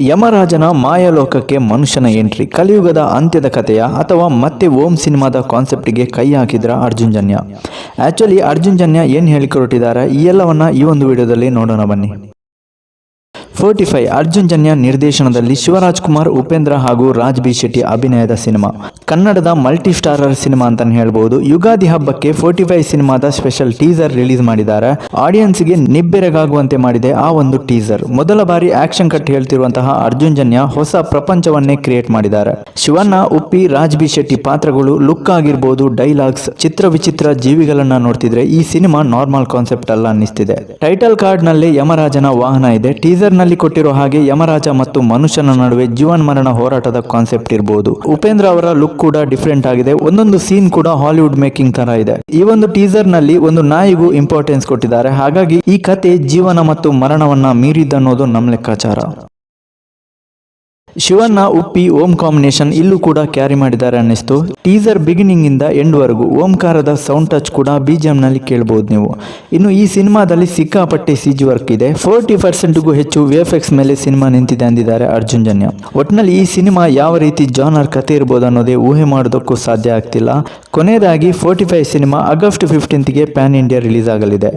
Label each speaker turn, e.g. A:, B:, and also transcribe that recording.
A: ಯಮರಾಜನ ಮಾಯಾಲೋಕಕ್ಕೆ ಮನುಷ್ಯನ ಎಂಟ್ರಿ. ಕಲಿಯುಗದ ಅಂತ್ಯದ ಕಥೆಯ ಅಥವಾ ಮತ್ತೆ ಓಂ ಸಿನಿಮಾದ ಕಾನ್ಸೆಪ್ಟ್ಗೆ ಕೈ ಹಾಕಿದ್ರ ಅರ್ಜುನ್ ಜನ್ಯ. ಆಕ್ಚುಲಿ ಅರ್ಜುನ್ ಜನ್ಯ ಏನು ಹೇಳಿಕೊಟ್ಟಿದ್ದಾರೆ, ಈ ಎಲ್ಲವನ್ನ ಈ ಒಂದು ವಿಡಿಯೋದಲ್ಲಿ ನೋಡೋಣ ಬನ್ನಿ. ಫೋರ್ಟಿ ಫೈವ್ ಅರ್ಜುನ್ ಜನ್ಯ ನಿರ್ದೇಶನದಲ್ಲಿ ಶಿವರಾಜ್ ಕುಮಾರ್ ಉಪೇಂದ್ರ ಹಾಗೂ ರಾಜ್ ಬಿ ಶೆಟ್ಟಿ ಅಭಿನಯದ ಸಿನಿಮಾ. ಕನ್ನಡದ ಮಲ್ಟಿ ಸ್ಟಾರರ್ ಸಿನಿಮಾ ಅಂತಾನೆ ಹೇಳಬಹುದು ಯುಗಾದಿ ಹಬ್ಬಕ್ಕೆ ಫೋರ್ಟಿ ಫೈವ್ ಸಿನಿಮಾದ ಸ್ಪೆಷಲ್ ಟೀಸರ್ ರಿಲೀಸ್ ಮಾಡಿದ್ದಾರೆ. ಆಡಿಯನ್ಸ್ಗೆ ನಿಬ್ಬೆರಗಾಗುವಂತೆ ಮಾಡಿದೆ ಆ ಒಂದು ಟೀಸರ್. ಮೊದಲ ಬಾರಿ ಆಕ್ಷನ್ ಕಟ್ ಹೇಳ್ತಿರುವಂತಹ ಅರ್ಜುನ್ ಜನ್ಯ ಹೊಸ ಪ್ರಪಂಚವನ್ನೇ ಕ್ರಿಯೇಟ್ ಮಾಡಿದ್ದಾರೆ. ಶಿವಣ್ಣ, ಉಪ್ಪಿ, ರಾಜ್ ಬಿ ಶೆಟ್ಟಿ ಪಾತ್ರಗಳು ಲುಕ್ ಆಗಿರ್ಬೋದು, ಡೈಲಾಗ್ಸ್, ಚಿತ್ರ ವಿಚಿತ್ರ ಜೀವಿಗಳನ್ನ ನೋಡ್ತಿದ್ರೆ ಈ ಸಿನಿಮಾ ನಾರ್ಮಲ್ ಕಾನ್ಸೆಪ್ಟ್ ಅಲ್ಲ ಅನ್ನಿಸ್ತಿದೆ. ಟೈಟಲ್ ಕಾರ್ಡ್ನಲ್ಲಿ ಯಮರಾಜನ ವಾಹನ ಇದೆ. ಟೀಸರ್ ಕೊಟ್ಟಿರೋ ಹಾಗೆ ಯಮರಾಜ ಮತ್ತು ಮನುಷ್ಯನ ನಡುವೆ ಜೀವನ್ ಮರಣ ಹೋರಾಟದ ಕಾನ್ಸೆಪ್ಟ್ ಇರಬಹುದು ಉಪೇಂದ್ರ ಅವರ ಲುಕ್ ಕೂಡ ಡಿಫ್ರೆಂಟ್ ಆಗಿದೆ. ಒಂದೊಂದು ಸೀನ್ ಕೂಡ ಹಾಲಿವುಡ್ ಮೇಕಿಂಗ್ ತರ ಇದೆ. ಈ ಒಂದು ಟೀಸರ್ನಲ್ಲಿ ಒಂದು ನಾಯಿಗೂ ಇಂಪಾರ್ಟೆನ್ಸ್ ಕೊಟ್ಟಿದ್ದಾರೆ. ಹಾಗಾಗಿ ಈ ಕತೆ ಜೀವನ ಮತ್ತು ಮರಣವನ್ನ ಮೀರಿದ್ದನ್ನೋದು ನಮ್ಮ ಲೆಕ್ಕಾಚಾರ. ಶಿವಣ್ಣ, ಉಪ್ಪಿ, ಓಂ ಕಾಂಬಿನೇಷನ್ ಇಲ್ಲೂ ಕೂಡ ಕ್ಯಾರಿ ಮಾಡಿದ್ದಾರೆ ಅನ್ನಿಸ್ತು. ಟೀಸರ್ ಬಿಗಿನಿಂಗ್ ಇಂದ ಎಂಡ್ ವರೆಗೂ ಓಂಕಾರದ ಸೌಂಡ್ ಟಚ್ ಕೂಡ ಬಿಜಿಎಂ ನಲ್ಲಿ ಕೇಳಬಹುದು ನೀವು. ಇನ್ನು ಈ ಸಿನಿಮಾದಲ್ಲಿ ಸಿಕ್ಕಾಪಟ್ಟೆ ಸಿಜಿ ವರ್ಕ್ ಇದೆ. ಫೋರ್ಟಿ ಪರ್ಸೆಂಟ್ಗೂ ಹೆಚ್ಚು ವಿಎಫ್ಎಕ್ಸ್ ಮೇಲೆ ಸಿನಿಮಾ ನಿಂತಿದೆ ಅಂದಿದ್ದಾರೆ ಅರ್ಜುನ್ ಜನ್ಯ. ಒಟ್ನಲ್ಲಿ ಈ ಸಿನಿಮಾ ಯಾವ ರೀತಿ ಜಾನರ್ ಕತೆ ಇರ್ಬೋದು ಅನ್ನೋದೇ ಊಹೆ ಮಾಡೋದಕ್ಕೂ ಸಾಧ್ಯ ಆಗ್ತಿಲ್ಲ. ಕೊನೆಯದಾಗಿ ಫೋರ್ಟಿ ಫೈವ್ ಸಿನಿಮಾ ಆಗಸ್ಟ್ ಫಿಫ್ಟೀನ್ತ್ಗೆ ಪ್ಯಾನ್ ಇಂಡಿಯಾ ರಿಲೀಸ್ ಆಗಲಿದೆ.